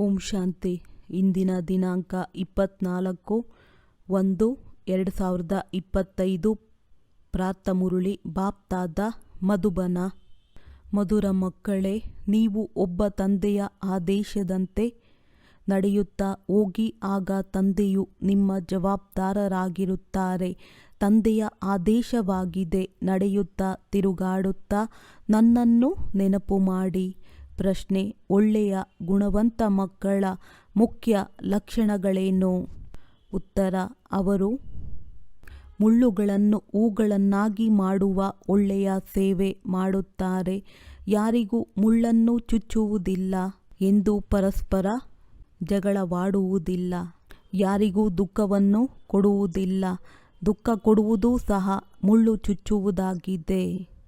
ಓಂ ಶಾಂತಿ. ಇಂದಿನ ದಿನಾಂಕ ಇಪ್ಪತ್ತ್ನಾಲ್ಕು ಒಂದು ಎರಡು ಸಾವಿರದ ಇಪ್ಪತ್ತೈದು. ಪ್ರಾತ ಮುರುಳಿ, ಬಾಪ್ತಾದ ಮಧುಬನ. ಮಧುರ ಮಕ್ಕಳೇ, ನೀವು ಒಬ್ಬ ತಂದೆಯ ಆದೇಶದಂತೆ ನಡೆಯುತ್ತಾ ಹೋಗಿ, ಆಗ ತಂದೆಯು ನಿಮ್ಮ ಜವಾಬ್ದಾರರಾಗಿರುತ್ತಾರೆ. ತಂದೆಯ ಆದೇಶವಾಗಿದೆ, ನಡೆಯುತ್ತಾ, ತಿರುಗಾಡುತ್ತಾ, ನನ್ನನ್ನು ನೆನಪು ಮಾಡಿ. ಪ್ರಶ್ನೆ ಒಳ್ಳೆಯ ಗುಣವಂತ ಮಕ್ಕಳ ಮುಖ್ಯ ಲಕ್ಷಣಗಳೇನು? ಉತ್ತರ, ಅವರು ಮುಳ್ಳುಗಳನ್ನು ಹೂಗಳನ್ನಾಗಿ ಮಾಡುವ ಒಳ್ಳೆಯ ಸೇವೆ ಮಾಡುತ್ತಾರೆ. ಯಾರಿಗೂ ಮುಳ್ಳನ್ನು ಚುಚ್ಚುವುದಿಲ್ಲ ಎಂದು ಪರಸ್ಪರ ಜಗಳವಾಡುವುದಿಲ್ಲ. ಯಾರಿಗೂ ದುಃಖವನ್ನು ಕೊಡುವುದಿಲ್ಲ. ದುಃಖ ಕೊಡುವುದೂ ಸಹ ಮುಳ್ಳು ಚುಚ್ಚುವುದಾಗಿದೆ.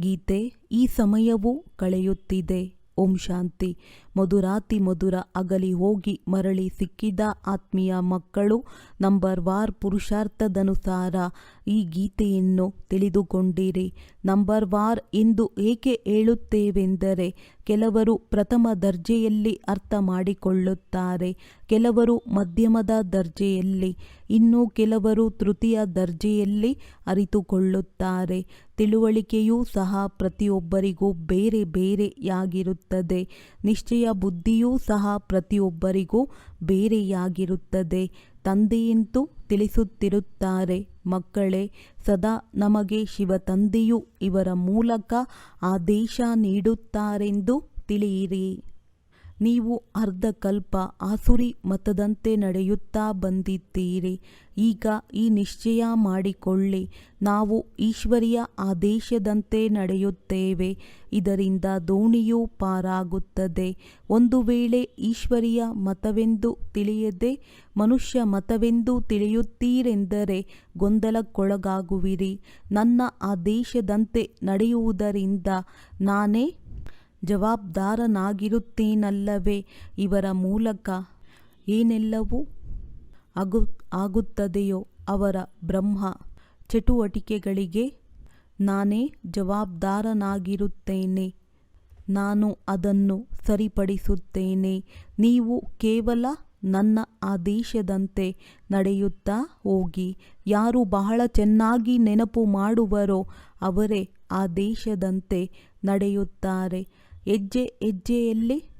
ಗೀತೆ ಈ ಸಮಯವೂ ಕಳೆಯುತ್ತಿದೆ. ಓಂ ಶಾಂತಿ. ಮಧುರಾತಿ ಮಧುರ ಅಗಲಿ ಹೋಗಿ ಮರಳಿ ಸಿಕ್ಕಿದ ಆತ್ಮೀಯ ಮಕ್ಕಳು ನಂಬರ್ ವಾರ್ ಪುರುಷಾರ್ಥದನುಸಾರ ಈ ಗೀತೆಯನ್ನು ತಿಳಿದುಕೊಂಡಿರಿ. ನಂಬರ್ ವಾರ್ ಎಂದು ಏಕೆ ಹೇಳುತ್ತೇವೆಂದರೆ ಕೆಲವರು ಪ್ರಥಮ ದರ್ಜೆಯಲ್ಲಿ ಅರ್ಥ ಮಾಡಿಕೊಳ್ಳುತ್ತಾರೆ, ಕೆಲವರು ಮಧ್ಯಮದ ದರ್ಜೆಯಲ್ಲಿ, ಇನ್ನು ಕೆಲವರು ತೃತೀಯ ದರ್ಜೆಯಲ್ಲಿ ಅರಿತುಕೊಳ್ಳುತ್ತಾರೆ. ತಿಳುವಳಿಕೆಯೂ ಸಹ ಪ್ರತಿಯೊಬ್ಬರಿಗೂ ಬೇರೆ ಬೇರೆಯಾಗಿರುತ್ತದೆ. ನಿಶ್ಚಯ ಬುದ್ಧಿಯೂ ಸಹ ಪ್ರತಿಯೊಬ್ಬರಿಗೂ ಬೇರೆಯಾಗಿರುತ್ತದೆ. ತಂದೆಯಂತೂ ತಿಳಿಸುತ್ತಿರುತ್ತಾರೆ, ಮಕ್ಕಳೇ, ಸದಾ ನಮಗೆ ಶಿವ ತಂದೆಯು ಇವರ ಮೂಲಕ ಆದೇಶ ನೀಡುತ್ತಾರೆಂದು ತಿಳಿಯಿರಿ. ನೀವು ಅರ್ಧಕಲ್ಪ ಆಸುರಿ ಮತದಂತೆ ನಡೆಯುತ್ತಾ ಬಂದಿದ್ದೀರಿ. ಈಗ ಈ ನಿಶ್ಚಯ ಮಾಡಿಕೊಳ್ಳಿ. ನಾವು ಈಶ್ವರಿಯ ಆದೇಶದಂತೆ ನಡೆಯುತ್ತೇವೆ. ಇದರಿಂದ ದೋಣಿಯು ಪಾರಾಗುತ್ತದೆ. ಒಂದು ವೇಳೆ ಈಶ್ವರಿಯ ಮತವೆಂದು ತಿಳಿಯದೆ, ಮನುಷ್ಯ ಮತವೆಂದು ತಿಳಿಯುತ್ತೀರೆಂದರೆ ಗೊಂದಲಕ್ಕೊಳಗಾಗುವಿರಿ. ನನ್ನ ಆದೇಶದಂತೆ ನಡೆಯುವುದರಿಂದ ನಾನೇ ಜವಾಬ್ದಾರನಾಗಿರುತ್ತೇನಲ್ಲವೇ? ಇವರ ಮೂಲಕ ಏನೆಲ್ಲವೂ ಆಗು ಆಗುತ್ತದೆಯೋ ಅವರ ಬ್ರಹ್ಮ ಚಟುವಟಿಕೆಗಳಿಗೆ ನಾನೇ ಜವಾಬ್ದಾರನಾಗಿರುತ್ತೇನೆ. ನಾನು ಅದನ್ನು ಸರಿಪಡಿಸುತ್ತೇನೆ. ನೀವು ಕೇವಲ ನನ್ನ ಆದೇಶದಂತೆ ನಡೆಯುತ್ತಾ ಹೋಗಿ, ಯಾರು ಬಹಳ ಚೆನ್ನಾಗಿ ನೆನಪು ಮಾಡುವರೋ ಅವರೇ ಆದೇಶದಂತೆ ನಡೆಯುತ್ತಾರೆ. ಹೆಜ್ಜೆ ಹೆಜ್ಜೆಯಲ್ಲಿ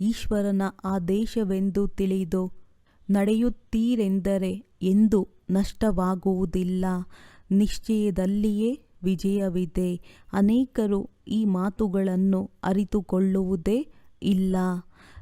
ಈಶ್ವರನ ಆದೇಶವೆಂದು ತಿಳಿದು ನಡೆಯುತ್ತೀರೆಂದರೆ ಎಂದು ನಷ್ಟವಾಗುವುದಿಲ್ಲ. ನಿಶ್ಚಯದಲ್ಲಿಯೇ ವಿಜಯವಿದೆ. ಅನೇಕರು ಈ ಮಾತುಗಳನ್ನು ಅರಿತುಕೊಳ್ಳುವುದೇ ಇಲ್ಲ.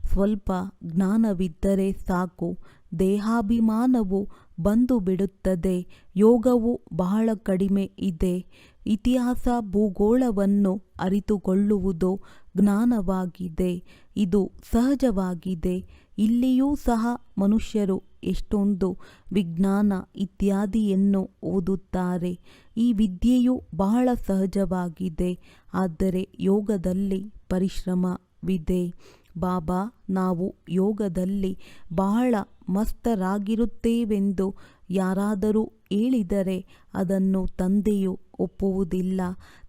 ಸ್ವಲ್ಪ ಜ್ಞಾನವಿದ್ದರೆ ಸಾಕು. ದೇಹಾಭಿಮಾನವು ಬಂದು ಬಿಡುತ್ತದೆ ಯೋಗವು ಬಹಳ ಕಡಿಮೆ ಇದೆ. ಇತಿಹಾಸ ಭೂಗೋಳವನ್ನು ಅರಿತುಕೊಳ್ಳುವುದು ಜ್ಞಾನವಾಗಿದೆ. ಇದು ಸಹಜವಾಗಿದೆ. ಇಲ್ಲಿಯೂ ಸಹ ಮನುಷ್ಯರು ಎಷ್ಟೊಂದು ವಿಜ್ಞಾನ ಇತ್ಯಾದಿಯನ್ನು ಓದುತ್ತಾರೆ. ಈ ವಿದ್ಯೆಯು ಬಹಳ ಸಹಜವಾಗಿದೆ. ಆದರೆ ಯೋಗದಲ್ಲಿ ಪರಿಶ್ರಮವಿದೆ. ಬಾಬಾ, ನಾವು ಯೋಗದಲ್ಲಿ ಬಹಳ ಮಸ್ತರಾಗಿರುತ್ತೇವೆಂದು ಯಾರಾದರೂ ಹೇಳಿದರೆ ಅದನ್ನು ತಂದೆಯು ಒಪ್ಪುವುದಿಲ್ಲ.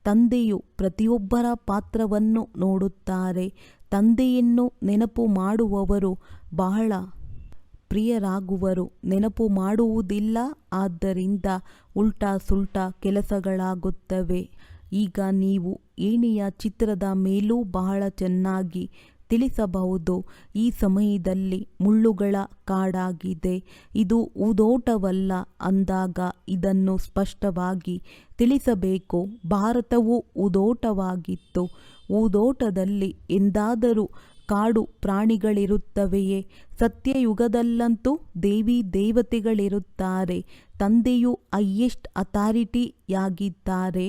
ತಂದೆಯು ಪ್ರತಿಯೊಬ್ಬರ ಪಾತ್ರವನ್ನು ನೋಡುತ್ತಾರೆ. ತಂದೆಯನ್ನು ನೆನಪು ಮಾಡುವವರು ಬಹಳ ಪ್ರಿಯರಾಗುವರು. ನೆನಪು ಮಾಡುವುದಿಲ್ಲ, ಆದ್ದರಿಂದ ಉಲ್ಟಾ ಸುಲ್ಟಾ ಕೆಲಸಗಳಾಗುತ್ತವೆ. ಈಗ ನೀವು ಏಣಿಯ ಚಿತ್ರದ ಮೇಲೂ ಬಹಳ ಚೆನ್ನಾಗಿ ತಿಳಿಸಬಹುದು. ಈ ಸಮಯದಲ್ಲಿ ಮುಳ್ಳುಗಳ ಕಾಡಾಗಿದೆ. ಇದು ಊದೋಟವಲ್ಲ ಅಂದಾಗ ಇದನ್ನು ಸ್ಪಷ್ಟವಾಗಿ ತಿಳಿಸಬೇಕು. ಭಾರತವು ಊದೋಟವಾಗಿತ್ತು. ಊದೋಟದಲ್ಲಿ ಎಂದಾದರೂ ಕಾಡು ಪ್ರಾಣಿಗಳಿರುತ್ತವೆಯೇ? ಸತ್ಯಯುಗದಲ್ಲಂತೂ ದೇವಿ ದೇವತೆಗಳಿರುತ್ತಾರೆ. ತಂದೆಯು ಹೈಯೆಸ್ಟ್ ಅಥಾರಿಟಿಯಾಗಿದ್ದಾರೆ.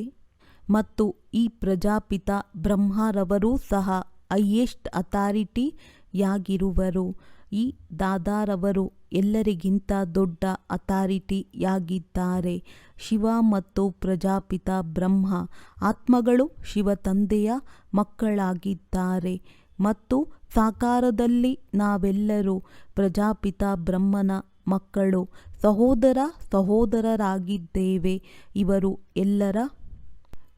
ಮತ್ತು ಈ ಪ್ರಜಾಪಿತ ಬ್ರಹ್ಮರವರೂ ಸಹ ಹೈಯೆಸ್ಟ್ ಅಥಾರಿಟಿಯಾಗಿರುವರು? ಈ ದಾದಾರವರು ಎಲ್ಲರಿಗಿಂತ ದೊಡ್ಡ ಅಥಾರಿಟಿಯಾಗಿದ್ದಾರೆ. ಶಿವ ಮತ್ತು ಪ್ರಜಾಪಿತ ಬ್ರಹ್ಮ, ಆತ್ಮಗಳು ಶಿವ ತಂದೆಯ ಮಕ್ಕಳಾಗಿದ್ದಾರೆ. ಮತ್ತು ಸಾಕಾರದಲ್ಲಿ ನಾವೆಲ್ಲರೂ ಪ್ರಜಾಪಿತ ಬ್ರಹ್ಮನ ಮಕ್ಕಳು, ಸಹೋದರ ಸಹೋದರರಾಗಿದ್ದೇವೆ. ಇವರು ಎಲ್ಲರ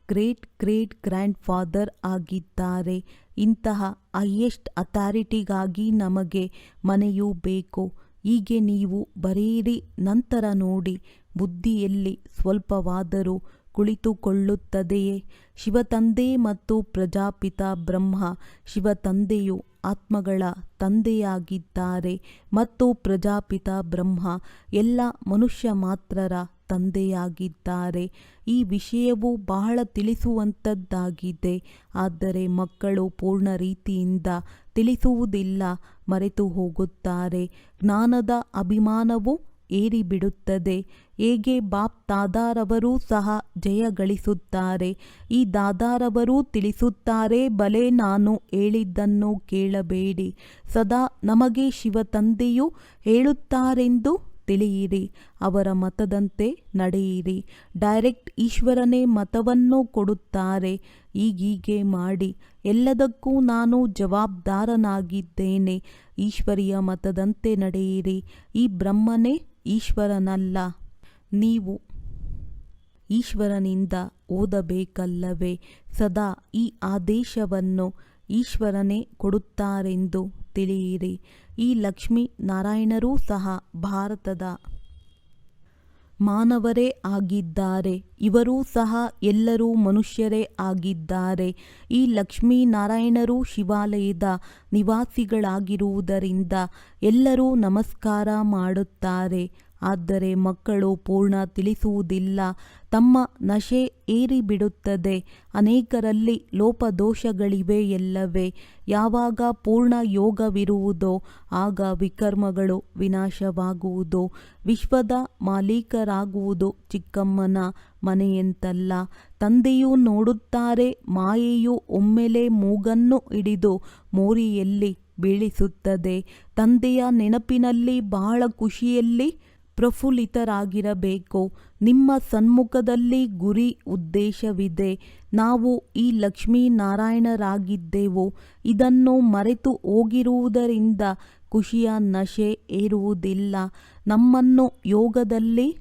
ಗ್ರೇಟ್ ಗ್ರೇಟ್ ಗ್ರ್ಯಾಂಡ್ ಫಾದರ್ ಆಗಿದ್ದಾರೆ. ಇಂತಹ ಹೈಯೆಸ್ಟ್ ಅಥಾರಿಟಿಗಾಗಿ ನಮಗೆ ಮನೆಯೂ ಬೇಕು. ಹೀಗೆ ನೀವು ಬರೆಯಿರಿ, ನಂತರ ನೋಡಿ, ಬುದ್ಧಿಯಲ್ಲಿ ಸ್ವಲ್ಪವಾದರೂ ಕುಳಿತುಕೊಳ್ಳುತ್ತದೆಯೇ? ಶಿವತಂದೆ ಮತ್ತು ಪ್ರಜಾಪಿತ ಬ್ರಹ್ಮ ಶಿವತಂದೆಯು ಆತ್ಮಗಳ ತಂದೆಯಾಗಿದ್ದಾರೆ ಮತ್ತು ಪ್ರಜಾಪಿತ ಬ್ರಹ್ಮ ಎಲ್ಲ ಮನುಷ್ಯ ಮಾತ್ರರ ತಂದೆಯಾಗಿದ್ದಾರೆ. ಈ ವಿಷಯವು ಬಹಳ ತಿಳಿಸುವಂಥದ್ದಾಗಿದೆ ಆದರೆ ಮಕ್ಕಳು ಪೂರ್ಣ ರೀತಿಯಿಂದ ತಿಳಿಸುವುದಿಲ್ಲ, ಮರೆತು ಹೋಗುತ್ತಾರೆ. ಜ್ಞಾನದ ಅಭಿಮಾನವು ಏರಿಬಿಡುತ್ತದೆ. ಹೇಗೆ ಬಾಪ್ ದಾದಾರವರೂ ಸಹ ಜಯ ಗಳಿಸುತ್ತಾರೆ. ಈ ದಾದಾರವರೂ ತಿಳಿಸುತ್ತಾರೆ, ಬಲೆ ನಾನು ಹೇಳಿದ್ದನ್ನು ಕೇಳಬೇಡಿ. ಸದಾ ನಮಗೆ ಶಿವ ತಂದೆಯು ಹೇಳುತ್ತಾರೆಂದು ತಿಳಿಯಿರಿ, ಅವರ ಮತದಂತೆ ನಡೆಯಿರಿ. ಡೈರೆಕ್ಟ್ ಈಶ್ವರನೇ ಮತವನ್ನು ಕೊಡುತ್ತಾರೆ ಈಗೀಗೆ ಮಾಡಿ. ಎಲ್ಲದಕ್ಕೂ ನಾನು ಜವಾಬ್ದಾರನಾಗಿದ್ದೇನೆ, ಈಶ್ವರಿಯ ಮತದಂತೆ ನಡೆಯಿರಿ. ಈ ಬ್ರಹ್ಮನೇ ಈಶ್ವರನಲ್ಲ. ನೀವು ಈಶ್ವರನಿಂದ ಓದಬೇಕಲ್ಲವೇ? ಸದಾ ಈ ಆದೇಶವನ್ನು ಈಶ್ವರನೇ ಕೊಡುತ್ತಾರೆಂದು ತಿಳಿಯಿರಿ. ಈ ಲಕ್ಷ್ಮೀ ನಾರಾಯಣರೂ ಸಹ ಭಾರತದ ಮಾನವರೇ ಆಗಿದ್ದಾರೆ. ಇವರೂ ಸಹ ಎಲ್ಲರೂ ಮನುಷ್ಯರೇ ಆಗಿದ್ದಾರೆ. ಈ ಲಕ್ಷ್ಮೀನಾರಾಯಣರು ಶಿವಾಲಯದ ನಿವಾಸಿಗಳಾಗಿರುವುದರಿಂದ ಎಲ್ಲರೂ ನಮಸ್ಕಾರ ಮಾಡುತ್ತಾರೆ. ಆದರೆ ಮಕ್ಕಳು ಪೂರ್ಣ ತಿಳಿಸುವುದಿಲ್ಲ. ತಮ್ಮ ನಶೆ ಏರಿಬಿಡುತ್ತದೆ. ಅನೇಕರಲ್ಲಿ ಲೋಪದೋಷಗಳಿವೆ ಎಲ್ಲವೇ. ಯಾವಾಗ ಪೂರ್ಣ ಯೋಗವಿರುವುದೋ, ಆಗ ವಿಕರ್ಮಗಳು ವಿನಾಶವಾಗುವುದು. ವಿಶ್ವದ ಮಾಲೀಕರಾಗುವುದು ಚಿಕ್ಕಮ್ಮನ ಮನೆಯಂತಲ್ಲ. ತಂದೆಯು ನೋಡುತ್ತಾರೆ, ಮಾಯೆಯು ಒಮ್ಮೆಲೆ ಮೂಗನ್ನು ಹಿಡಿದು ಮೋರಿಯಲ್ಲಿ ಬೀಳಿಸುತ್ತದೆ. ತಂದೆಯ ನೆನಪಿನಲ್ಲಿ ಬಹಳ ಖುಷಿಯಲ್ಲಿ ಪ್ರಫುಲ್ಲಿತರಾಗಿರಬೇಕು. ನಿಮ್ಮ ಸನ್ಮುಖದಲ್ಲಿ ಗುರಿ ಉದ್ದೇಶವಿದೆ. ನಾವು ಈ ಲಕ್ಷ್ಮೀನಾರಾಯಣರಾಗಿದ್ದೆವು. ಇದನ್ನು ಮರೆತು ಹೋಗಿರುವುದರಿಂದ ಖುಷಿಯ ನಶೆ ಏರುವುದಿಲ್ಲ. ನಮ್ಮನ್ನು ಯೋಗದಲ್ಲಿ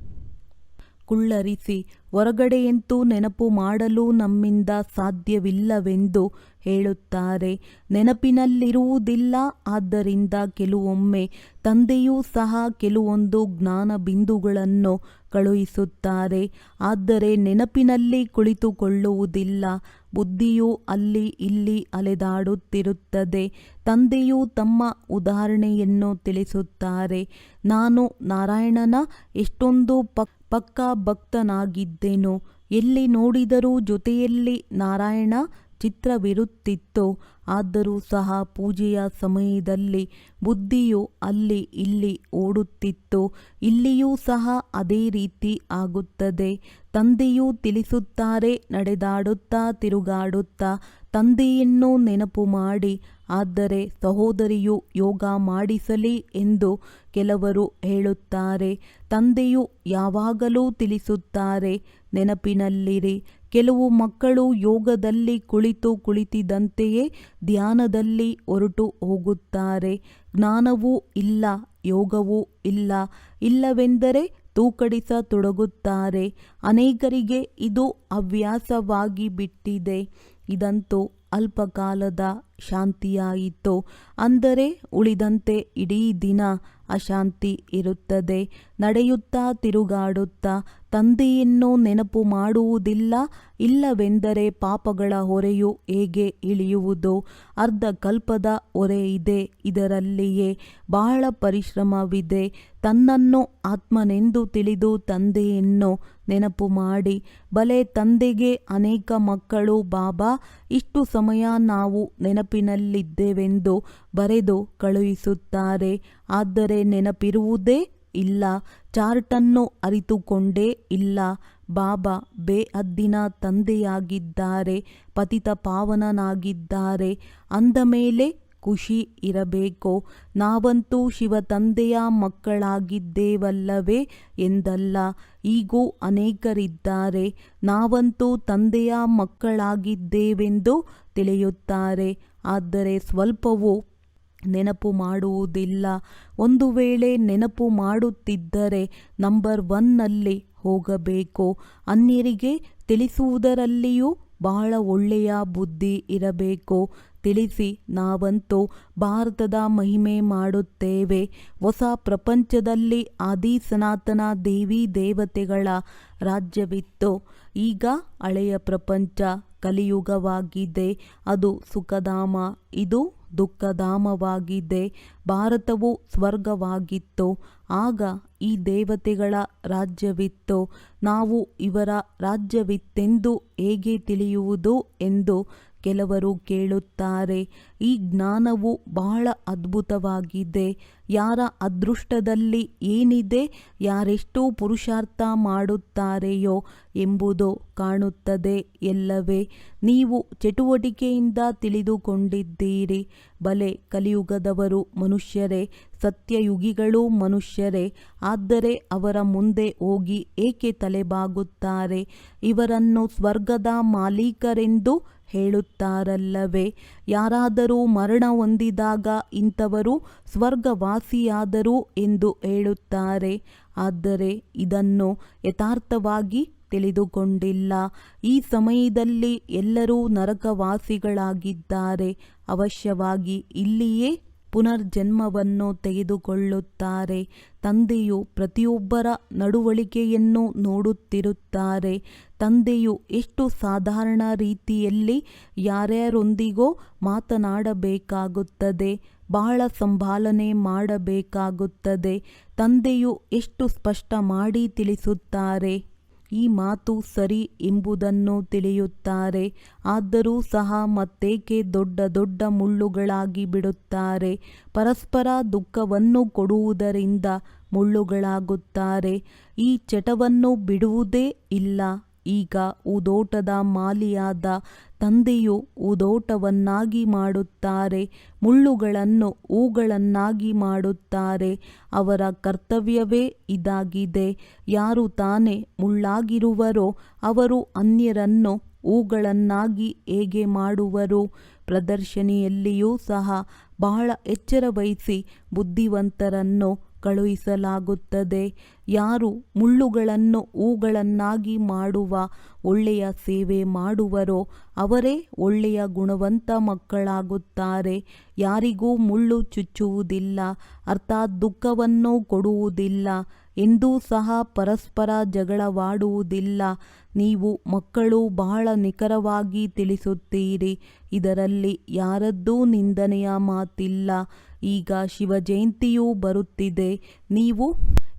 ಕುಳ್ಳರಿಸಿ, ಹೊರಗಡೆಯಂತೂ ನೆನಪು ಮಾಡಲು ನಮ್ಮಿಂದ ಸಾಧ್ಯವಿಲ್ಲವೆಂದು ಹೇಳುತ್ತಾರೆ. ನೆನಪಿನಲ್ಲಿರುವುದಿಲ್ಲ, ಆದ್ದರಿಂದ ಕೆಲವೊಮ್ಮೆ ತಂದೆಯೂ ಸಹ ಕೆಲವೊಂದು ಜ್ಞಾನ ಬಿಂದುಗಳನ್ನು ಕಳುಹಿಸುತ್ತಾರೆ. ಆದರೆ ನೆನಪಿನಲ್ಲಿ ಕುಳಿತುಕೊಳ್ಳುವುದಿಲ್ಲ, ಬುದ್ಧಿಯು ಅಲ್ಲಿ ಇಲ್ಲಿ ಅಲೆದಾಡುತ್ತಿರುತ್ತದೆ. ತಂದೆಯು ತಮ್ಮ ಉದಾಹರಣೆಯನ್ನು ತಿಳಿಸುತ್ತಾರೆ. ನಾನು ನಾರಾಯಣನ ಎಷ್ಟೊಂದು ಪಕ್ ಪಕ್ಕಾ ಭಕ್ತನಾಗಿದ್ದೆನು ಎಲ್ಲಿ ನೋಡಿದರೂ ಜೊತೆಯಲ್ಲಿ ನಾರಾಯಣ ಚಿತ್ರವಿರುತ್ತಿತ್ತು. ಆದರೂ ಸಹ ಪೂಜೆಯ ಸಮಯದಲ್ಲಿ ಬುದ್ಧಿಯು ಅಲ್ಲಿ ಇಲ್ಲಿ ಓಡುತ್ತಿತ್ತು. ಇಲ್ಲಿಯೂ ಸಹ ಅದೇ ರೀತಿ ಆಗುತ್ತದೆ. ತಂದೆಯು ತಿಳಿಸುತ್ತಾರೆ, ನಡೆದಾಡುತ್ತಾ, ತಿರುಗಾಡುತ್ತಾ, ತಂದೆಯನ್ನು ನೆನಪು ಮಾಡಿ, ಆದರೆ ಸಹೋದರಿಯು ಯೋಗ ಮಾಡಿಸಲಿ ಎಂದು ಕೆಲವರು ಹೇಳುತ್ತಾರೆ. ತಂದೆಯು ಯಾವಾಗಲೂ ತಿಳಿಸುತ್ತಾರೆ, ನೆನಪಿನಲ್ಲಿರಿ. ಕೆಲವು ಮಕ್ಕಳು ಯೋಗದಲ್ಲಿ ಕುಳಿತು ಕುಳಿತಿದ್ದಂತೆಯೇ ಧ್ಯಾನದಲ್ಲಿ ಹೊರಟು ಹೋಗುತ್ತಾರೆ. ಜ್ಞಾನವೂ ಇಲ್ಲ, ಯೋಗವೂ ಇಲ್ಲ. ಇಲ್ಲವೆಂದರೆ ತೂಕಡಿಸತೊಡಗುತ್ತಾರೆ ಅನೇಕರಿಗೆ ಇದು ಹವ್ಯಾಸವಾಗಿ ಬಿಟ್ಟಿದೆ. ಇದಂತೂ ಅಲ್ಪಕಾಲದ ಶಾಂತಿಯಾಯಿತು. ಅಂದರೆ ಉಳಿದಂತೆ ಇಡೀ ದಿನ ಅಶಾಂತಿ ಇರುತ್ತದೆ. ನಡೆಯುತ್ತಾ, ತಿರುಗಾಡುತ್ತಾ ತಂದೆಯನ್ನು ನೆನಪು ಮಾಡುವುದಿಲ್ಲ, ಇಲ್ಲವೆಂದರೆ ಪಾಪಗಳ ಹೊರೆಯು ಹೇಗೆ ಇಳಿಯುವುದು? ಅರ್ಧ ಕಲ್ಪದ ಹೊರೆ ಇದೆ, ಇದರಲ್ಲಿಯೇ ಬಹಳ ಪರಿಶ್ರಮವಿದೆ. ತನ್ನನ್ನು ಆತ್ಮನೆಂದು ತಿಳಿದು ತಂದೆಯನ್ನು ನೆನಪು ಮಾಡಿ, ಬಲೆ ತಂದೆಗೆ ಅನೇಕ ಮಕ್ಕಳು, ಬಾಬಾ, ಇಷ್ಟು ಸಮಯ ನಾವು ನೆನಪಿನಲ್ಲಿದ್ದೇವೆಂದು ಬರೆದು ಕಳುಹಿಸುತ್ತಾರೆ, ಆದರೆ ನೆನಪಿರುವುದೇ ಇಲ್ಲ, ಚಾರ್ಟನ್ನು ಅರಿತುಕೊಂಡೇ ಇಲ್ಲ. ಬಾಬಾ ಬೇಅದ್ದಿನ ತಂದೆಯಾಗಿದ್ದಾರೆ, ಪತಿತ ಪಾವನನಾಗಿದ್ದಾರೆ. ಅಂದ ಮೇಲೆ ಖುಷಿ ಇರಬೇಕು? ನಾವಂತೂ ಶಿವ ತಂದೆಯ ಮಕ್ಕಳಾಗಿದ್ದೇವಲ್ಲವೇ ಎಂದಲ್ಲ. ಈಗೂ ಅನೇಕರಿದ್ದಾರೆ. ನಾವಂತೂ ತಂದೆಯ ಮಕ್ಕಳಾಗಿದ್ದೇವೆಂದು ತಿಳಿಯುತ್ತಾರೆ. ಆದರೆ ಸ್ವಲ್ಪವೂ ನೆನಪು ಮಾಡುವುದಿಲ್ಲ. ಒಂದು ವೇಳೆ ನೆನಪು ಮಾಡುತ್ತಿದ್ದರೆ ನಂಬರ್ ಒನ್ನಲ್ಲಿ ಹೋಗಬೇಕು? ಅನ್ಯರಿಗೆ ತಿಳಿಸುವುದರಲ್ಲಿಯೂ ಬಹಳ ಒಳ್ಳೆಯ ಬುದ್ಧಿ ಇರಬೇಕು? ತಿಳಿಸಿ, ನಾವಂತೂ ಭಾರತದ ಮಹಿಮೆ ಮಾಡುತ್ತೇವೆ. ಹೊಸ ಪ್ರಪಂಚದಲ್ಲಿ ಆದಿ ಸನಾತನ ದೇವಿ ದೇವತೆಗಳ ರಾಜ್ಯವಿತ್ತು. ಈಗ ಹಳೆಯ ಪ್ರಪಂಚ ಕಲಿಯುಗವಾಗಿದೆ. ಅದು ಸುಖಧಾಮ. ಇದು ದುಃಖಧಾಮವಾಗಿದೆ ಭಾರತವು ಸ್ವರ್ಗವಾಗಿತ್ತು. ಆಗ ಈ ದೇವತೆಗಳ ರಾಜ್ಯವಿತ್ತು. ನಾವು ಇವರ ರಾಜ್ಯವಿತ್ತೆಂದು ಹೇಗೆ ತಿಳಿಯುವುದು ಎಂದು ಕೆಲವರು ಕೇಳುತ್ತಾರೆ, ಈ ಜ್ಞಾನವು ಬಹಳ ಅದ್ಭುತವಾಗಿದೆ. ಯಾರ ಅದೃಷ್ಟದಲ್ಲಿ ಏನಿದೆ, ಯಾರೆಷ್ಟು ಪುರುಷಾರ್ಥ ಮಾಡುತ್ತಾರೆಯೋ ಎಂಬುದು ಕಾಣುತ್ತದೆ ಎಲ್ಲವೇ. ನೀವು ಚಟುವಟಿಕೆಯಿಂದ ತಿಳಿದುಕೊಂಡಿದ್ದೀರಿ. ಬಲೆ ಕಲಿಯುಗದವರು ಮನುಷ್ಯರೇ, ಸತ್ಯಯುಗಿಗಳು ಮನುಷ್ಯರೇ, ಆದರೆ ಅವರ ಮುಂದೆ ಹೋಗಿ ಏಕೆ ತಲೆಬಾಗುತ್ತಾರೆ? ಇವರನ್ನು ಸ್ವರ್ಗದ ಮಾಲೀಕರೆಂದು ಹೇಳುತ್ತಾರಲ್ಲವೇ? ಯಾರಾದರೂ ಮರಣ ಹೊಂದಿದಾಗ ಇಂಥವರು ಸ್ವರ್ಗವಾಸಿಯಾದರು ಎಂದು ಹೇಳುತ್ತಾರೆ. ಆದರೆ ಇದನ್ನು ಯಥಾರ್ಥವಾಗಿ ತಿಳಿದುಕೊಂಡಿಲ್ಲ. ಈ ಸಮಯದಲ್ಲಿ ಎಲ್ಲರೂ ನರಕವಾಸಿಗಳಾಗಿದ್ದಾರೆ. ಅವಶ್ಯವಾಗಿ ಇಲ್ಲಿಯೇ ಪುನರ್ಜನ್ಮವನ್ನು ತೆಗೆದುಕೊಳ್ಳುತ್ತಾರೆ. ತಂದೆಯು ಪ್ರತಿಯೊಬ್ಬರ ನಡವಳಿಕೆಯನ್ನು ನೋಡುತ್ತಿರುತ್ತಾರೆ. ತಂದೆಯು ಎಷ್ಟು ಸಾಧಾರಣ ರೀತಿಯಲ್ಲಿ ಯಾರ್ಯಾರೊಂದಿಗೋ ಮಾತನಾಡಬೇಕಾಗುತ್ತದೆ, ಬಹಳ ಸಂಭಾಲನೆ ಮಾಡಬೇಕಾಗುತ್ತದೆ. ತಂದೆಯು ಎಷ್ಟು ಸ್ಪಷ್ಟ ಮಾಡಿ ತಿಳಿಸುತ್ತಾರೆ. ಈ ಮಾತು ಸರಿ ಎಂಬುದನ್ನು ತಿಳಿಯುತ್ತಾರೆ. ಆದರೂ ಸಹ ಮತ್ತೇಕೆ ದೊಡ್ಡ ದೊಡ್ಡ ಮುಳ್ಳುಗಳಾಗಿ ಬಿಡುತ್ತಾರೆ. ಪರಸ್ಪರ ದುಃಖವನ್ನು ಕೊಡುವುದರಿಂದ ಮುಳ್ಳುಗಳಾಗುತ್ತಾರೆ. ಈ ಚಟವನ್ನು ಬಿಡುವುದೇ ಇಲ್ಲ. ಈಗ ಉದೋಟದ ಮಾಲಿಯಾದ ತಂದೆಯು ಉದೋಟವನ್ನಾಗಿ ಮಾಡುತ್ತಾರೆ, ಮುಳ್ಳುಗಳನ್ನು ಹೂಗಳನ್ನಾಗಿ ಮಾಡುತ್ತಾರೆ, ಅವರ ಕರ್ತವ್ಯವೇ ಇದಾಗಿದೆ. ಯಾರು ತಾನೇ ಮುಳ್ಳಾಗಿರುವರೋ ಅವರು ಅನ್ಯರನ್ನು ಹೂಗಳನ್ನಾಗಿ ಹೇಗೆ ಮಾಡುವರು? ಪ್ರದರ್ಶನಿಯಲ್ಲಿಯೂ ಸಹ ಬಹಳ ಎಚ್ಚರ ವಹಿಸಿ ಬುದ್ಧಿವಂತರನ್ನು ಕಳುಹಿಸಲಾಗುತ್ತದೆ. ಯಾರು ಮುಳ್ಳುಗಳನ್ನು ಹೂಗಳನ್ನಾಗಿ ಮಾಡುವ, ಒಳ್ಳೆಯ ಸೇವೆ ಮಾಡುವರೋ ಅವರೇ ಒಳ್ಳೆಯ ಗುಣವಂತ ಮಕ್ಕಳಾಗುತ್ತಾರೆ. ಯಾರಿಗೂ ಮುಳ್ಳು ಚುಚ್ಚುವುದಿಲ್ಲ, ಅರ್ಥಾತ್ ದುಃಖವನ್ನು ಕೊಡುವುದಿಲ್ಲ, ಎಂದೂ ಸಹ ಪರಸ್ಪರ ಜಗಳವಾಡುವುದಿಲ್ಲ. ನೀವು ಮಕ್ಕಳು ಬಹಳ ನಿಖರವಾಗಿ ತಿಳಿಸುತ್ತೀರಿ, ಇದರಲ್ಲಿ ಯಾರದ್ದೂ ನಿಂದನೆಯ ಮಾತಿಲ್ಲ. ಈಗ ಶಿವ ಜಯಂತಿಯೂ ಬರುತ್ತಿದೆ. ನೀವು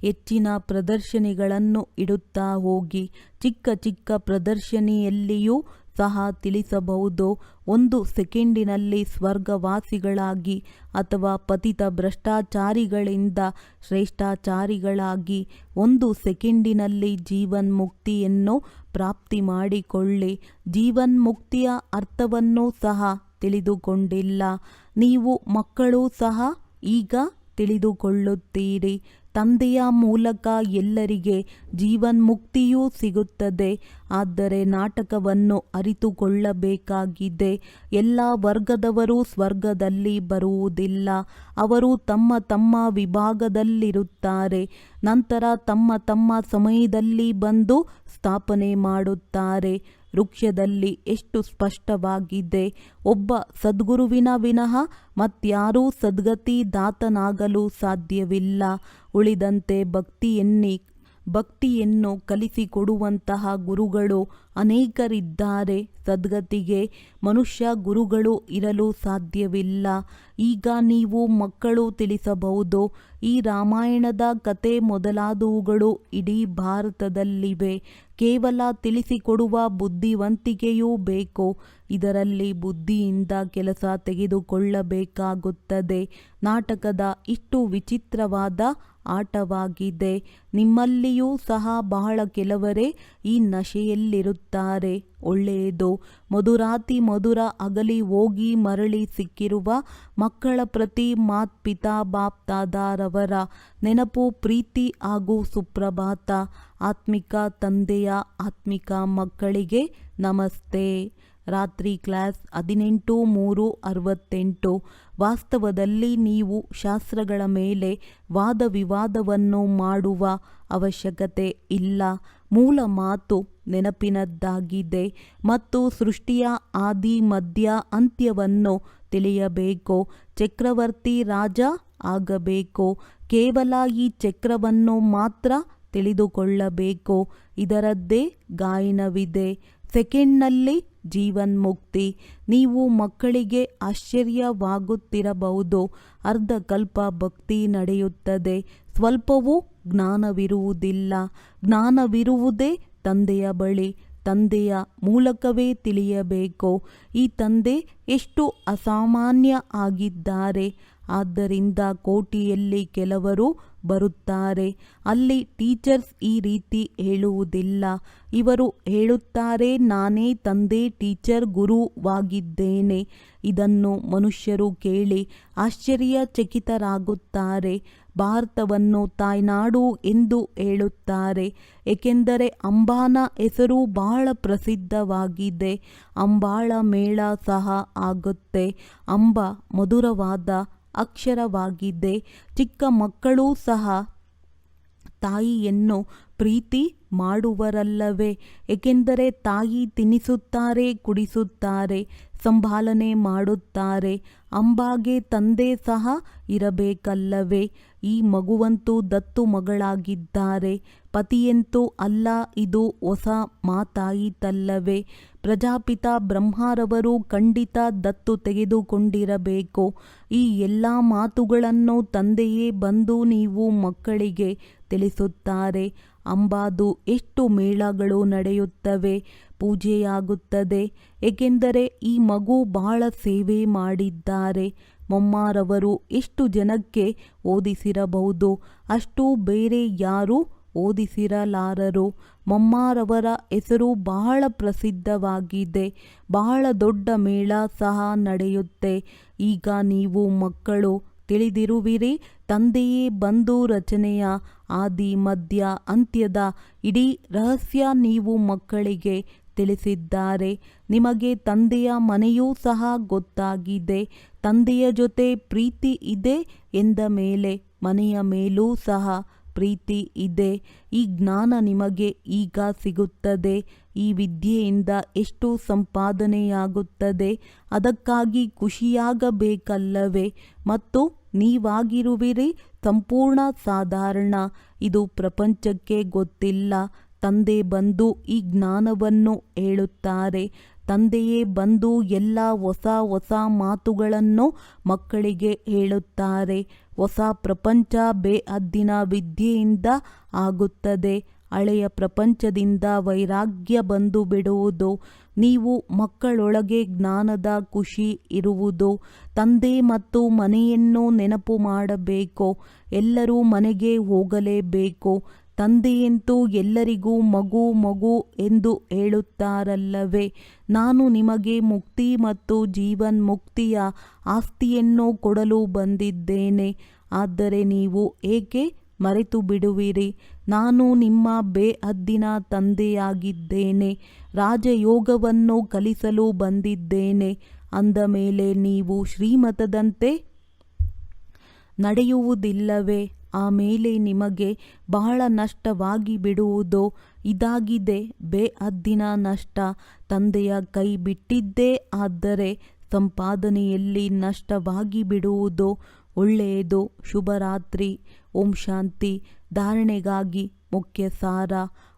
ಹೆಚ್ಚಿನ ಪ್ರದರ್ಶನಿಗಳನ್ನು ಇಡುತ್ತಾ ಹೋಗಿ, ಚಿಕ್ಕ ಚಿಕ್ಕ ಪ್ರದರ್ಶನಿಯಲ್ಲಿಯೂ ಸಹ ತಿಳಿಸಬಹುದು. ಒಂದು ಸೆಕೆಂಡಿನಲ್ಲಿ ಸ್ವರ್ಗವಾಸಿಗಳಾಗಿ ಅಥವಾ ಪತಿತ ಭ್ರಷ್ಟಾಚಾರಿಗಳಿಂದ ಶ್ರೇಷ್ಠಾಚಾರಿಗಳಾಗಿ ಒಂದು ಸೆಕೆಂಡಿನಲ್ಲಿ ಜೀವನ್ಮುಕ್ತಿಯನ್ನು ಪ್ರಾಪ್ತಿ ಮಾಡಿಕೊಳ್ಳಿ. ಜೀವನ್ಮುಕ್ತಿಯ ಅರ್ಥವನ್ನು ಸಹ ತಿಳಿದುಕೊಂಡಿಲ್ಲ. ನೀವು ಮಕ್ಕಳು ಸಹ ಈಗ ತಿಳಿದುಕೊಳ್ಳುತ್ತೀರಿ. ತಂದೆಯ ಮೂಲಕ ಎಲ್ಲರಿಗೆ ಜೀವನ್ಮುಕ್ತಿಯೂ ಸಿಗುತ್ತದೆ. ಆದರೆ ನಾಟಕವನ್ನು ಅರಿತುಕೊಳ್ಳಬೇಕಾಗಿದೆ. ಎಲ್ಲ ವರ್ಗದವರು ಸ್ವರ್ಗದಲ್ಲಿ ಬರುವುದಿಲ್ಲ. ಅವರು ತಮ್ಮ ತಮ್ಮ ವಿಭಾಗದಲ್ಲಿರುತ್ತಾರೆ. ನಂತರ ತಮ್ಮ ತಮ್ಮ ಸಮಯದಲ್ಲಿ ಬಂದು ಸ್ಥಾಪನೆ ಮಾಡುತ್ತಾರೆ. ವೃಕ್ಷದಲ್ಲಿ ಎಷ್ಟು ಸ್ಪಷ್ಟವಾಗಿದೆ. ಒಬ್ಬ ಸದ್ಗುರುವಿನ ವಿನಃ ಮತ್ಯಾರೂ ಸದ್ಗತಿ ದಾತನಾಗಲು ಸಾಧ್ಯವಿಲ್ಲ. ಉಳಿದಂತೆ ಭಕ್ತಿಯನ್ನಿ ಭಕ್ತಿಯನ್ನು ಕಲಿಸಿಕೊಡುವಂತಹ ಗುರುಗಳು ಅನೇಕರಿದ್ದಾರೆ. ಸದ್ಗತಿಗೆ ಮನುಷ್ಯ ಗುರುಗಳು ಇರಲು ಸಾಧ್ಯವಿಲ್ಲ. ಈಗ ನೀವು ಮಕ್ಕಳು ತಿಳಿಸಬಹುದು, ಈ ರಾಮಾಯಣದ ಕತೆ ಮೊದಲಾದವುಗಳು ಇಡೀ ಭಾರತದಲ್ಲಿವೆ. ಕೇವಲ ತಿಳಿಸಿಕೊಡುವ ಬುದ್ಧಿವಂತಿಕೆಯೂ ಬೇಕು. ಇದರಲ್ಲಿ ಬುದ್ಧಿಯಿಂದ ಕೆಲಸ ತೆಗೆದುಕೊಳ್ಳಬೇಕಾಗುತ್ತದೆ. ನಾಟಕದ ಇಷ್ಟು ವಿಚಿತ್ರವಾದ ಆಟವಾಗಿದೆ ನಿಮ್ಮಲ್ಲಿಯೂ ಸಹ ಬಹಳ ಕೆಲವರೇ ಈ ನಶೆಯಲ್ಲಿರುತ್ತಾರೆ. ಒಳ್ಳೆಯದು. ಮಧುರಾತಿ ಮಧುರ ಅಗಲಿ ಹೋಗಿ ಮರಳಿ ಸಿಕ್ಕಿರುವ ಮಕ್ಕಳ ಪ್ರತಿ ಮಾತ್ ಪಿತಾ ಬಾಪ್ ದಾದಾರವರ ನೆನಪು ಪ್ರೀತಿ ಹಾಗೂ ಸುಪ್ರಭಾತ. ಆತ್ಮಿಕ ತಂದೆಯ ಆತ್ಮಿಕ ಮಕ್ಕಳಿಗೆ ನಮಸ್ತೆ. ರಾತ್ರಿ ಕ್ಲಾಸ್ ಹದಿನೆಂಟು ಮೂರು ಅರವತ್ತೆಂಟು. ವಾಸ್ತವದಲ್ಲಿ ನೀವು ಶಾಸ್ತ್ರಗಳ ಮೇಲೆ ವಾದ ವಿವಾದವನ್ನು ಮಾಡುವ ಅವಶ್ಯಕತೆ ಇಲ್ಲ. ಮೂಲ ಮಾತು ನೆನಪಿನದ್ದಾಗಿದೆ ಮತ್ತು ಸೃಷ್ಟಿಯ ಆದಿ, ಮಧ್ಯ, ಅಂತ್ಯವನ್ನು ತಿಳಿಯಬೇಕು. ಚಕ್ರವರ್ತಿ ರಾಜ ಆಗಬೇಕು. ಕೇವಲ ಈ ಚಕ್ರವನ್ನು ಮಾತ್ರ ತಿಳಿದುಕೊಳ್ಳಬೇಕು. ಇದರದ್ದೇ ಗಾಯನವಿದೆ. ಸೆಕೆಂಡ್ನಲ್ಲಿ ಜೀವನ್ಮುಕ್ತಿ. ನೀವು ಮಕ್ಕಳಿಗೆ ಆಶ್ಚರ್ಯವಾಗುತ್ತಿರಬಹುದು. ಅರ್ಧ ಕಲ್ಪ ಭಕ್ತಿ ನಡೆಯುತ್ತದೆ. ಸ್ವಲ್ಪವೂ ಜ್ಞಾನವಿರುವುದಿಲ್ಲ. ಜ್ಞಾನವಿರುವುದೇ ತಂದೆಯ ಬಳಿ ತಂದೆಯ ಮೂಲಕವೇ ತಿಳಿಯಬೇಕು? ಈ ತಂದೆ ಎಷ್ಟು ಅಸಾಮಾನ್ಯ ಆಗಿದ್ದಾರೆ? ಆದ್ದರಿಂದ ಕೋಟಿಯಲ್ಲಿ ಕೆಲವರು ಬರುತ್ತಾರೆ. ಅಲ್ಲಿ ಟೀಚರ್ಸ್ ಈ ರೀತಿ ಹೇಳುವುದಿಲ್ಲ. ಇವರು ಹೇಳುತ್ತಾರೆ, ನಾನೇ ತಂದೆ, ಟೀಚರ್, ಗುರುವಾಗಿದ್ದೇನೆ. ಇದನ್ನು ಮನುಷ್ಯರು ಕೇಳಿ ಆಶ್ಚರ್ಯಚಕಿತರಾಗುತ್ತಾರೆ. ಭಾರತವನ್ನು ತಾಯ್ನಾಡು ಎಂದು ಹೇಳುತ್ತಾರೆ. ಏಕೆಂದರೆ ಅಂಬಾನ ಹೆಸರು ಬಹಳ ಪ್ರಸಿದ್ಧವಾಗಿದೆ. ಅಂಬಾಳ ಮೇಳ ಸಹ ಆಗುತ್ತೆ. ಅಂಬ ಮಧುರವಾದ ಅಕ್ಷರವಾಗಿದೆ. ಚಿಕ್ಕ ಮಕ್ಕಳೂ ಸಹ ತಾಯಿಯನ್ನು ಪ್ರೀತಿ ಮಾಡುವರಲ್ಲವೇ? ಏಕೆಂದರೆ ತಾಯಿ ತಿನ್ನಿಸುತ್ತಾರೆ ಕುಡಿಸುತ್ತಾರೆ. ಸಂಭಾಲನೆ ಮಾಡುತ್ತಾರೆ. ಅಂಬಾಗೆ ತಂದೆ ಸಹ ಇರಬೇಕಲ್ಲವೇ? ಈ ಮಗುವಂತೂ ದತ್ತು ಮಗಳಾಗಿದ್ದಾರೆ. ಪತಿಯಂತೂ ಅಲ್ಲ, ಇದು ಹೊಸ ಮಾತಾಯಿತಲ್ಲವೇ? ಪ್ರಜಾಪಿತ ಬ್ರಹ್ಮರವರು ಖಂಡಿತ ದತ್ತು ತೆಗೆದುಕೊಂಡಿರಬೇಕು. ಈ ಎಲ್ಲ ಮಾತುಗಳನ್ನು ತಂದೆಯೇ ಬಂದು ನೀವು ಮಕ್ಕಳಿಗೆ ತಿಳಿಸುತ್ತಾರೆ. ಅಂಬಾದು ಎಷ್ಟು ಮೇಳಗಳು ನಡೆಯುತ್ತವೆ? ಪೂಜೆಯಾಗುತ್ತದೆ. ಏಕೆಂದರೆ ಈ ಮಗು ಬಹಳ ಸೇವೆ ಮಾಡಿದ್ದಾರೆ. ಮೊಮ್ಮಾರವರು ಎಷ್ಟು ಜನಕ್ಕೆ ಓದಿಸಿರಬಹುದು? ಅಷ್ಟು ಬೇರೆ ಯಾರೂ ಓದಿಸಿರಲಾರರು. ಮೊಮ್ಮಾರವರ ಹೆಸರು ಬಹಳ ಪ್ರಸಿದ್ಧವಾಗಿದೆ. ಬಹಳ ದೊಡ್ಡ ಮೇಳ ಸಹ ನಡೆಯುತ್ತೆ. ಈಗ ನೀವು ಮಕ್ಕಳು ತಿಳಿದಿರುವಿರಿ, ತಂದೆಯೇ ಬಂದು ರಚನೆಯ ಆದಿ, ಮಧ್ಯ, ಅಂತ್ಯದ ಇಡೀ ರಹಸ್ಯ ನೀವು ಮಕ್ಕಳಿಗೆ ತಿಳಿಸಿದ್ದಾರೆ. ನಿಮಗೆ ತಂದೆಯ ಮನೆಯೂ ಸಹ ಗೊತ್ತಾಗಿದೆ. ತಂದೆಯ ಜೊತೆ ಪ್ರೀತಿ ಇದೆ ಎಂದ ಮೇಲೆ ಮನೆಯ ಮೇಲೂ ಸಹ ಪ್ರೀತಿ ಇದೆ. ಈ ಜ್ಞಾನ ನಿಮಗೆ ಈಗ ಸಿಗುತ್ತದೆ. ಈ ವಿದ್ಯೆಯಿಂದ ಎಷ್ಟು ಸಂಪಾದನೆಯಾಗುತ್ತದೆ. ಅದಕ್ಕಾಗಿ ಖುಷಿಯಾಗಬೇಕಲ್ಲವೇ? ಮತ್ತು ನೀವಾಗಿರುವಿರಿ ಸಂಪೂರ್ಣ ಸಾಧಾರಣ. ಇದು ಪ್ರಪಂಚಕ್ಕೆ ಗೊತ್ತಿಲ್ಲ. ತಂದೆ ಬಂದು ಈ ಜ್ಞಾನವನ್ನು ಹೇಳುತ್ತಾರೆ. ತಂದೆಯೇ ಬಂದು ಎಲ್ಲ ಹೊಸ ಹೊಸ ಮಾತುಗಳನ್ನು ಮಕ್ಕಳಿಗೆ ಹೇಳುತ್ತಾರೆ. ಹೊಸ ಪ್ರಪಂಚ ಬೇಹದ್ದಿನ ವಿದ್ಯೆಯಿಂದ ಆಗುತ್ತದೆ. ಹಳೆಯ ಪ್ರಪಂಚದಿಂದ ವೈರಾಗ್ಯ ಬಂದು ಬಿಡುವುದು. ನೀವು ಮಕ್ಕಳೊಳಗೆ ಜ್ಞಾನದ ಖುಷಿ ಇರುವುದು. ತಂದೆ ಮತ್ತು ಮನೆಯನ್ನು ನೆನಪು ಮಾಡಬೇಕು. ಎಲ್ಲರೂ ಮನೆಗೆ ಹೋಗಲೇಬೇಕು. ತಂದೆಯಂತೂ ಎಲ್ಲರಿಗೂ ಮಗು ಮಗು ಎಂದು ಹೇಳುತ್ತಾರಲ್ಲವೇ? ನಾನು ನಿಮಗೆ ಮುಕ್ತಿ ಮತ್ತು ಜೀವನ್ ಮುಕ್ತಿಯ ಆಸ್ತಿಯನ್ನು ಕೊಡಲು ಬಂದಿದ್ದೇನೆ. ಆದರೆ ನೀವು ಏಕೆ ಮರೆತು ಬಿಡುವಿರಿ ನಾನು ನಿಮ್ಮ ಬೇಹದ್ದಿನ ತಂದೆಯಾಗಿದ್ದೇನೆ. ರಾಜಯೋಗವನ್ನು ಕಲಿಸಲು ಬಂದಿದ್ದೇನೆ. ಅಂದ ಮೇಲೆ ನೀವು ಶ್ರೀಮತದಂತೆ ನಡೆಯುವುದಿಲ್ಲವೇ? ಆಮೇಲೆ ನಿಮಗೆ ಬಹಳ ನಷ್ಟವಾಗಿ ಬಿಡುವುದು, ಇದಾಗಿದೆ. ಬೇಅದ್ದಿನ ನಷ್ಟ ತಂದೆಯ ಕೈ ಬಿಟ್ಟಿದ್ದೇ, ಆದರೆ ಸಂಪಾದನೆಯಲ್ಲಿ ನಷ್ಟವಾಗಿ ಬಿಡುವುದು, ಒಳ್ಳೆಯದು. ಶುಭರಾತ್ರಿ. ಓಂ ಶಾಂತಿ. ಧಾರಣೆಗಾಗಿ ಮುಖ್ಯ ಸಾರ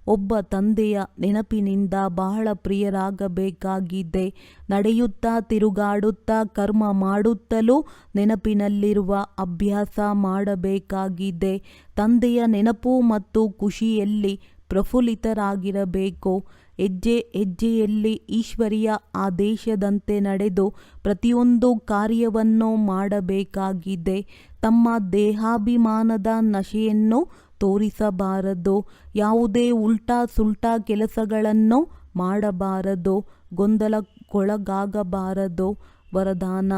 ಒಬ್ಬ ತಂದೆಯ ನೆನಪಿನಿಂದ ಬಹಳ ಪ್ರಿಯರಾಗಬೇಕಾಗಿದೆ. ನಡೆಯುತ್ತಾ, ತಿರುಗಾಡುತ್ತಾ, ಕರ್ಮ ಮಾಡುತ್ತಲೂ ನೆನಪಿನಲ್ಲಿರುವ ಅಭ್ಯಾಸ ಮಾಡಬೇಕಾಗಿದೆ. ತಂದೆಯ ನೆನಪು ಮತ್ತು ಖುಷಿಯಲ್ಲಿ ಪ್ರಫುಲ್ಲಿತರಾಗಿರಬೇಕು. ಹೆಜ್ಜೆ ಹೆಜ್ಜೆಯಲ್ಲಿ ಈಶ್ವರಿಯ ಆದೇಶದಂತೆ ನಡೆದು ಪ್ರತಿಯೊಂದು ಕಾರ್ಯವನ್ನು ಮಾಡಬೇಕಾಗಿದೆ. ತಮ್ಮ ದೇಹಾಭಿಮಾನದ ನಶೆಯನ್ನು ತೋರಿಸಬಾರದು? ಯಾವುದೇ ಉಲ್ಟಾ ಸುಲ್ಟಾ ಕೆಲಸಗಳನ್ನು ಮಾಡಬಾರದು? ಗೊಂದಲಕ್ಕೊಳಗಾಗಬಾರದು? ವರದಾನ,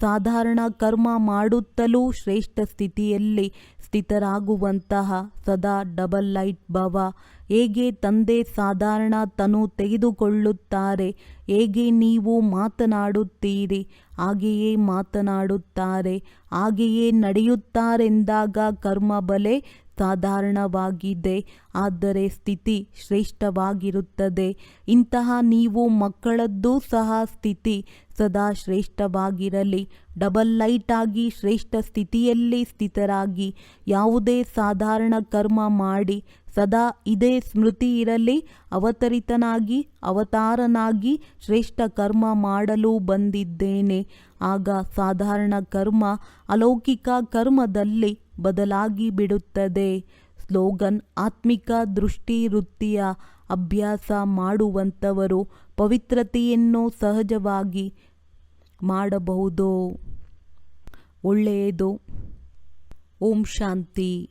ಸಾಧಾರಣ ಕರ್ಮ ಮಾಡುತ್ತಲೂ ಶ್ರೇಷ್ಠ ಸ್ಥಿತಿಯಲ್ಲಿ ಸ್ಥಿತರಾಗುವಂತಹ ಸದಾ ಡಬಲ್ ಲೈಟ್ ಭವ. ಹೇಗೆ ತಂದೆ ಸಾಧಾರಣ ತನು ತೆಗೆದುಕೊಳ್ಳುತ್ತಾರೆ? ಹೇಗೆ ನೀವು ಮಾತನಾಡುತ್ತೀರಿ? ಹಾಗೆಯೇ ಮಾತನಾಡುತ್ತಾರೆ. ಹಾಗೆಯೇ ನಡೆಯುತ್ತಾರೆಂದಾಗ ಕರ್ಮ ಬಲೆ ಸಾಧಾರಣವಾಗಿದೆ ಆದರೆ ಸ್ಥಿತಿ ಶ್ರೇಷ್ಠವಾಗಿರುತ್ತದೆ. ಇಂತಹ ನೀವು ಮಕ್ಕಳದ್ದು ಸಹ ಸ್ಥಿತಿ ಸದಾ ಶ್ರೇಷ್ಠವಾಗಿರಲಿ. ಡಬಲ್ ಲೈಟ್ ಆಗಿ ಶ್ರೇಷ್ಠ ಸ್ಥಿತಿಯಲ್ಲಿ ಸ್ಥಿತರಾಗಿ, ಯಾವುದೇ ಸಾಧಾರಣ ಕರ್ಮ ಮಾಡಿ, ಸದಾ ಇದೇ ಸ್ಮೃತಿ ಇರಲಿ. ಅವತರಿತನಾಗಿ, ಅವತಾರನಾಗಿ ಶ್ರೇಷ್ಠ ಕರ್ಮ ಮಾಡಲು ಬಂದಿದ್ದೇನೆ. ಆಗ ಸಾಧಾರಣ ಕರ್ಮ ಅಲೌಕಿಕ ಕರ್ಮದಲ್ಲಿ ಬದಲಾಗಿ ಬಿಡುತ್ತದೆ. ಸ್ಲೋಗನ್ ಆತ್ಮಿಕ ದೃಷ್ಟಿ ವೃತ್ತಿಯ ಅಭ್ಯಾಸ ಮಾಡುವಂಥವರು ಪವಿತ್ರತೆಯನ್ನು ಸಹಜವಾಗಿ ಮಾಡಬಹುದು. ಒಳ್ಳೆಯದು. ಓಂ ಶಾಂತಿ.